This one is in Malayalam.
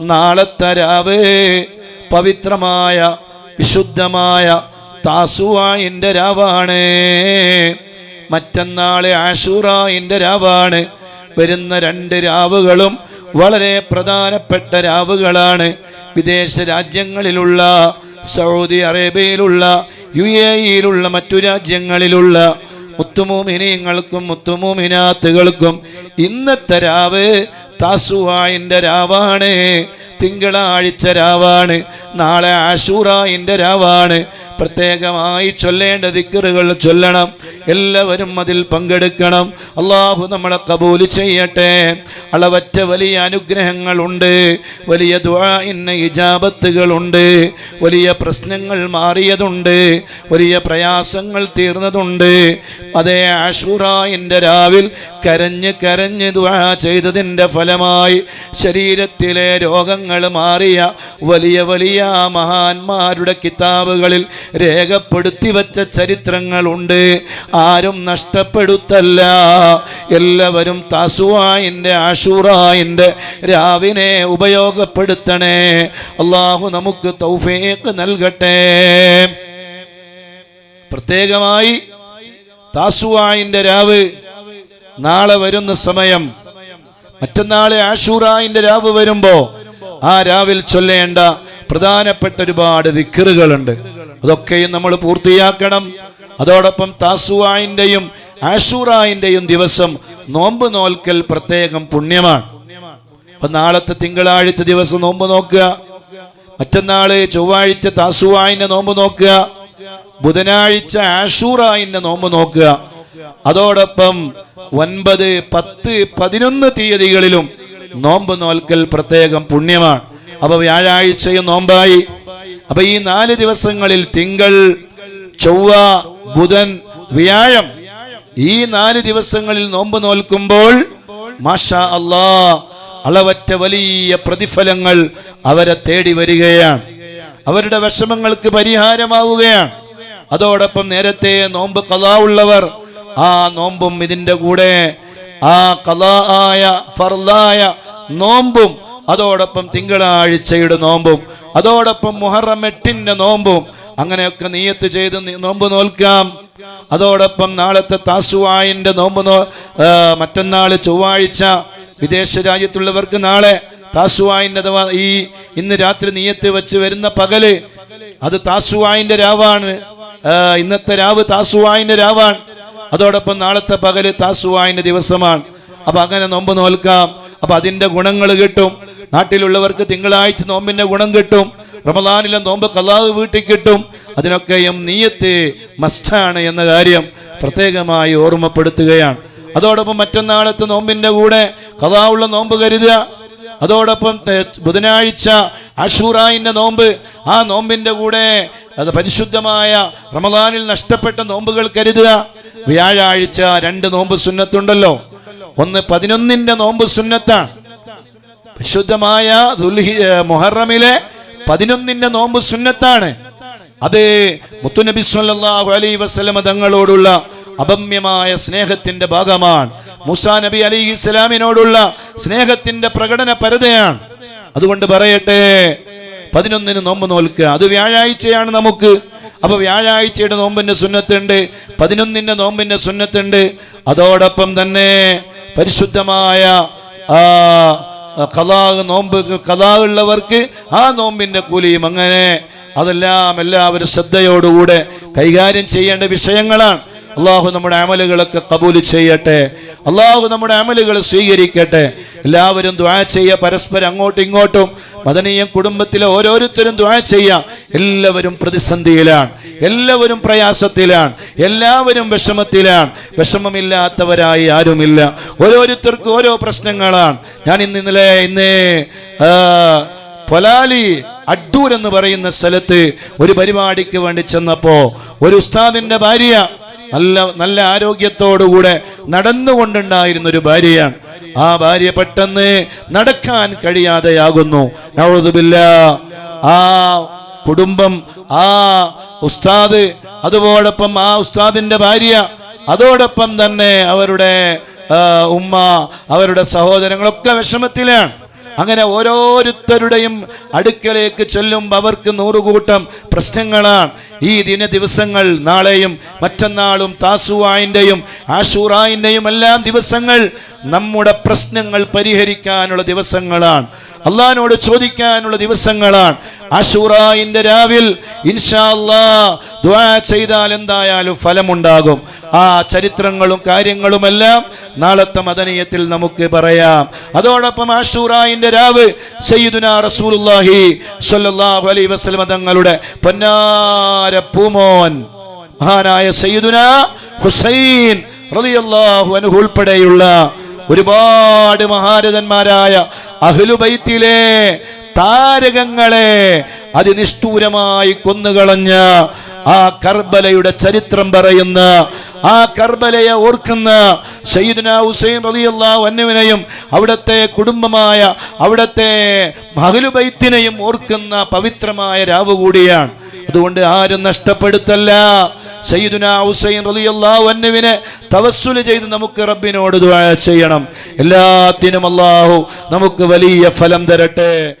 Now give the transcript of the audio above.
നാളത്തെ രാവ് പവിത്രമായ വിശുദ്ധമായ താസുവായിന്റെ രാവാണ്. മറ്റന്നാളെ ആഷൂറായിന്റെ രാവാണ്. വരുന്ന രണ്ട് രാവുകളും വളരെ പ്രധാനപ്പെട്ട രാവുകളാണ്. വിദേശ രാജ്യങ്ങളിലുള്ള സൗദി അറേബ്യയിലുള്ള യു എ ഇയിലുള്ള മറ്റു രാജ്യങ്ങളിലുള്ള മുത്തുമൂമിനിയങ്ങൾക്കും മുത്തുമൂമിനാത്തുകൾക്കും ഇന്നത്തെ രാവ് താസുവായിന്റെ രാവാണ് തിങ്കളാഴ്ച രാവാണ് നാളെ ആഷൂറായിന്റെ രാവാണ്. പ്രത്യേകമായി ചൊല്ലേണ്ട ദിക്കറുകൾ ചൊല്ലണം എല്ലാവരും അതിൽ പങ്കെടുക്കണം. അള്ളാഹു നമ്മളെ കബൂൽ ചെയ്യട്ടെ. അളവറ്റ വലിയ അനുഗ്രഹങ്ങളുണ്ട് വലിയ ദ്വാഇന്ന ഇജാബത്തുകളുണ്ട് വലിയ പ്രശ്നങ്ങൾ മാറിയതുണ്ട് വലിയ പ്രയാസങ്ങൾ തീർന്നതുണ്ട്. അതേ ആഷുറായിന്റെ രാവിൽ കരഞ്ഞ് കരഞ്ഞ് ദ്വാ ചെയ്തതിന്റെ ഫലമായി ശരീരത്തിലെ രോഗങ്ങൾ മാറിയ വലിയ വലിയ മഹാന്മാരുടെ കിതാബുകളിൽ രേഖപ്പെടുത്തി വച്ച ചരിത്രങ്ങളുണ്ട്. ആരും നഷ്ടപ്പെടുത്തല്ല. എല്ലാവരും താസുവായിന്റെ ആഷൂറായിന്റെ രാവിനെ ഉപയോഗപ്പെടുത്തണേ. അള്ളാഹു നമുക്ക് തൗഫേക്ക് നൽകട്ടെ. പ്രത്യേകമായി താസുവായിന്റെ രാവ് നാളെ വരുന്ന സമയം മറ്റന്നാളെ ആഷൂറായിന്റെ രാവ് വരുമ്പോ ആ രാവിൽ ചൊല്ലേണ്ട പ്രധാനപ്പെട്ട ഒരുപാട് ദിക്കറുകളുണ്ട് അതൊക്കെയും നമ്മൾ പൂർത്തിയാക്കണം. അതോടൊപ്പം താസുവായിന്റെയും ആഷൂറായിന്റെയും ദിവസം നോമ്പ് നോൽക്കൽ പ്രത്യേകം പുണ്യമാണ്. അപ്പൊ നാളത്തെ തിങ്കളാഴ്ച ദിവസം നോമ്പ് നോക്കുക. മറ്റന്നാൾ ചൊവ്വാഴ്ച താസുവായിന്റെ നോമ്പ് നോക്കുക. ബുധനാഴ്ച ആഷൂറായിന്റെ നോമ്പ് നോക്കുക. അതോടൊപ്പം ഒൻപത് പത്ത് പതിനൊന്ന് തീയതികളിലും നോമ്പ് നോൽക്കൽ പ്രത്യേകം പുണ്യമാണ്. അപ്പൊ വ്യാഴാഴ്ചയും നോമ്പായി. അപ്പൊ ഈ നാല് ദിവസങ്ങളിൽ തിങ്കൾ ചൊവ്വ ബുധൻ വ്യാഴം ഈ നാല് ദിവസങ്ങളിൽ നോമ്പ് നോൽക്കുമ്പോൾ മാഷാ അള്ളാ അളവറ്റ വലിയ പ്രതിഫലങ്ങൾ അവരെ തേടി വരികയാണ്. അവരുടെ വിഷമങ്ങൾക്ക് പരിഹാരമാവുകയാണ്. അതോടൊപ്പം നേരത്തെ നോമ്പ് കഥാ ഉള്ളവർ ആ നോമ്പും ഇതിന്റെ കൂടെ ആ കലായ ഫർലായ നോമ്പും അതോടൊപ്പം തിങ്കളാഴ്ചയുടെ നോമ്പും അതോടൊപ്പം മുഹറം എട്ടിന്റെ നോമ്പും അങ്ങനെയൊക്കെ നീയത്ത് ചെയ്ത് നോമ്പ് നോൽക്കാം. അതോടൊപ്പം നാളത്തെ താസുവായിന്റെ നോമ്പ് നോ മറ്റന്നാൾ ചൊവ്വാഴ്ച വിദേശ രാജ്യത്തുള്ളവർക്ക് നാളെ താസുവായിന്റെ അഥവാ ഈ ഇന്ന് രാത്രി നീയത്ത് വെച്ച് വരുന്ന പകൽ അത് താസുവായിന്റെ രാവാണ്. ഇന്നത്തെ രാവ് താസുവായിന്റെ രാവാണ്. അതോടൊപ്പം നാളത്തെ പകൽ താസുവായിന്റെ ദിവസമാണ്. അപ്പൊ അങ്ങനെ നോമ്പ് നോൽക്കാം. അപ്പൊ അതിന്റെ ഗുണങ്ങൾ കിട്ടും. നാട്ടിലുള്ളവർക്ക് തിങ്കളാഴ്ച നോമ്പിന്റെ ഗുണം കിട്ടും. റമദാനിലെ നോമ്പ് കലാവ് വീട്ടിൽ കിട്ടും. അതിനൊക്കെയും നീയത്ത് മസ്റ്റാണ് എന്ന കാര്യം പ്രത്യേകമായി ഓർമ്മപ്പെടുത്തുകയാണ്. അതോടൊപ്പം മറ്റന്നാളത്തെ നോമ്പിന്റെ കൂടെ കഥാവുള്ള നോമ്പ് കരുതുക. അതോടൊപ്പം ബുധനാഴ്ച അഷൂറായിന്റെ നോമ്പ്. ആ നോമ്പിന്റെ കൂടെ അത് പരിശുദ്ധമായ റമദാനിൽ നഷ്ടപ്പെട്ട നോമ്പുകൾ കരുതുക. വ്യാഴാഴ്ച രണ്ട് നോമ്പ് സുന്നത്തുണ്ടല്ലോ. ഒന്ന് പതിനൊന്നിന്റെ നോമ്പ് സുന്നത്താണ് വിശുദ്ധമായ മുഹറമിലെ പതിനൊന്നിന്റെ നോമ്പ് സുന്നത്താണ്. അത് മുത്തുനബി സല്ലല്ലാഹു അലൈഹി വസല്ലമ തങ്ങളോടുള്ള അഭമ്യമായ സ്നേഹത്തിന്റെ ഭാഗമാണ്. മുസാ നബി അലൈഹി ഇസ്ലാമിനോടുള്ള സ്നേഹത്തിന്റെ പ്രകടന പരതയാണ്. അതുകൊണ്ട് പറയട്ടെ പതിനൊന്നിന് നോമ്പ് നോൽക്കുക. അത് വ്യാഴാഴ്ചയാണ് നമുക്ക്. അപ്പൊ വ്യാഴാഴ്ചയുടെ നോമ്പിന്റെ സുന്നത്തുണ്ട് പതിനൊന്നിന്റെ നോമ്പിന്റെ സുന്നത്തുണ്ട്. അതോടൊപ്പം തന്നെ പരിശുദ്ധമായ ആ കലാഹ് നോമ്പ് കലാ ഉള്ളവർക്ക് ആ നോമ്പിന്റെ കൂലിയും അങ്ങനെ. അതെല്ലാം എല്ലാവരും ശ്രദ്ധയോടുകൂടെ കൈകാര്യം ചെയ്യേണ്ട വിഷയങ്ങളാണ്. അള്ളാഹു നമ്മുടെ അമലുകളൊക്കെ കബൂൽ ചെയ്യട്ടെ. അള്ളാഹു നമ്മുടെ അമലുകൾ സ്വീകരിക്കട്ടെ. എല്ലാവരും ദ്വാ ചെയ്യുക പരസ്പരം അങ്ങോട്ടും ഇങ്ങോട്ടും. മദനീയ കുടുംബത്തിലെ ഓരോരുത്തരും ദ്വാ ചെയ്യാം എല്ലാവരും പ്രതിസന്ധിയിലാണ്. എല്ലാവരും പ്രയാസത്തിലാണ്. എല്ലാവരും വിഷമത്തിലാണ്. വിഷമമില്ലാത്തവരായി ആരുമില്ല. ഓരോരുത്തർക്കും ഓരോ പ്രശ്നങ്ങളാണ്. ഞാൻ ഇന്ന് ഇന്നലെ ഇന്ന് പൊലാലി അഡ്ഡൂർ എന്ന് പറയുന്ന സ്ഥലത്ത് ഒരു പരിപാടിക്ക് വേണ്ടി ചെന്നപ്പോ ഒരു ഉസ്താദിന്റെ ഭാര്യ നല്ല നല്ല ആരോഗ്യത്തോടുകൂടെ നടന്നുകൊണ്ടുണ്ടായിരുന്ന ഒരു ഭാര്യയാണ്. ആ ഭാര്യ പെട്ടെന്ന് നടക്കാൻ കഴിയാതെയാകുന്നു. നവതുബില്ല ആ കുടുംബം ആ ഉസ്താദ് അതോടൊപ്പം ആ ഉസ്താദിന്റെ ഭാര്യ അതോടൊപ്പം തന്നെ അവരുടെ ഉമ്മ അവരുടെ സഹോദരങ്ങളൊക്കെ വിഷമത്തിലാണ്. അങ്ങനെ ഓരോരുത്തരുടെയും അടുക്കലേക്ക് ചെല്ലുമ്പോൾ അവർക്ക് നൂറുകൂട്ടം പ്രശ്നങ്ങളാണ്. ഈ ദിന ദിവസങ്ങൾ നാളെയും മറ്റന്നാളും താസുവായിന്റെയും ആഷൂറായിന്റെയും എല്ലാം ദിവസങ്ങൾ നമ്മുടെ പ്രശ്നങ്ങൾ പരിഹരിക്കാനുള്ള ദിവസങ്ങളാണ്. അള്ളഹാനോട് ചോദിക്കാനുള്ള ദിവസങ്ങളാണ്. ആഷൂറായിന്റെ രാവിൽ ചെയ്താൽ എന്തായാലും ഫലമുണ്ടാകും. ആ ചരിത്രങ്ങളും കാര്യങ്ങളുമെല്ലാം നാളത്തെ മദനീയത്തിൽ നമുക്ക് പറയാം. അതോടൊപ്പം ആഷൂറായിന്റെ രാവ് സയ്യിദുന റസൂലുള്ളാഹി സ്വല്ലല്ലാഹു അലൈഹി വസല്ലം തങ്ങളുടെ പൊന്നാര പൂമോൻ മഹാനായ സയ്യിദുന ഹുസൈൻ റളിയല്ലാഹു അൻഹു ഉൾപ്പെടെയുള്ള ഒരുപാട് മഹാരഥന്മാരായ അഹ്ലുബൈത്തിലെ താരകങ്ങളെ അതിനിഷ്ഠൂരമായി കൊന്നുകളഞ്ഞ ആ കർബലയുടെ ചരിത്രം പറയുന്ന ആ കർബലയെ ഓർക്കുന്ന സയ്യിദ്ന ഹുസൈൻ റളിയല്ലാഹു അൻഹുവിനെയും അവിടുത്തെ കുടുംബമായ അവിടുത്തെ മഹലുബൈത്തിനെയും ഓർക്കുന്ന പവിത്രമായ രാവ് കൂടിയാണ്. അതുകൊണ്ട് ആരും നഷ്ടപ്പെടുത്തല്ല. സയ്യിദുന ഹുസൈൻ റളിയല്ലാഹു അൻഹുവിനെ തവസ്സുൽ ചെയ്ത് നമുക്ക് റബ്ബിനോട് ചെയ്യണം. എല്ലാത്തിനും അള്ളാഹു നമുക്ക് വലിയ ഫലം തരട്ടെ.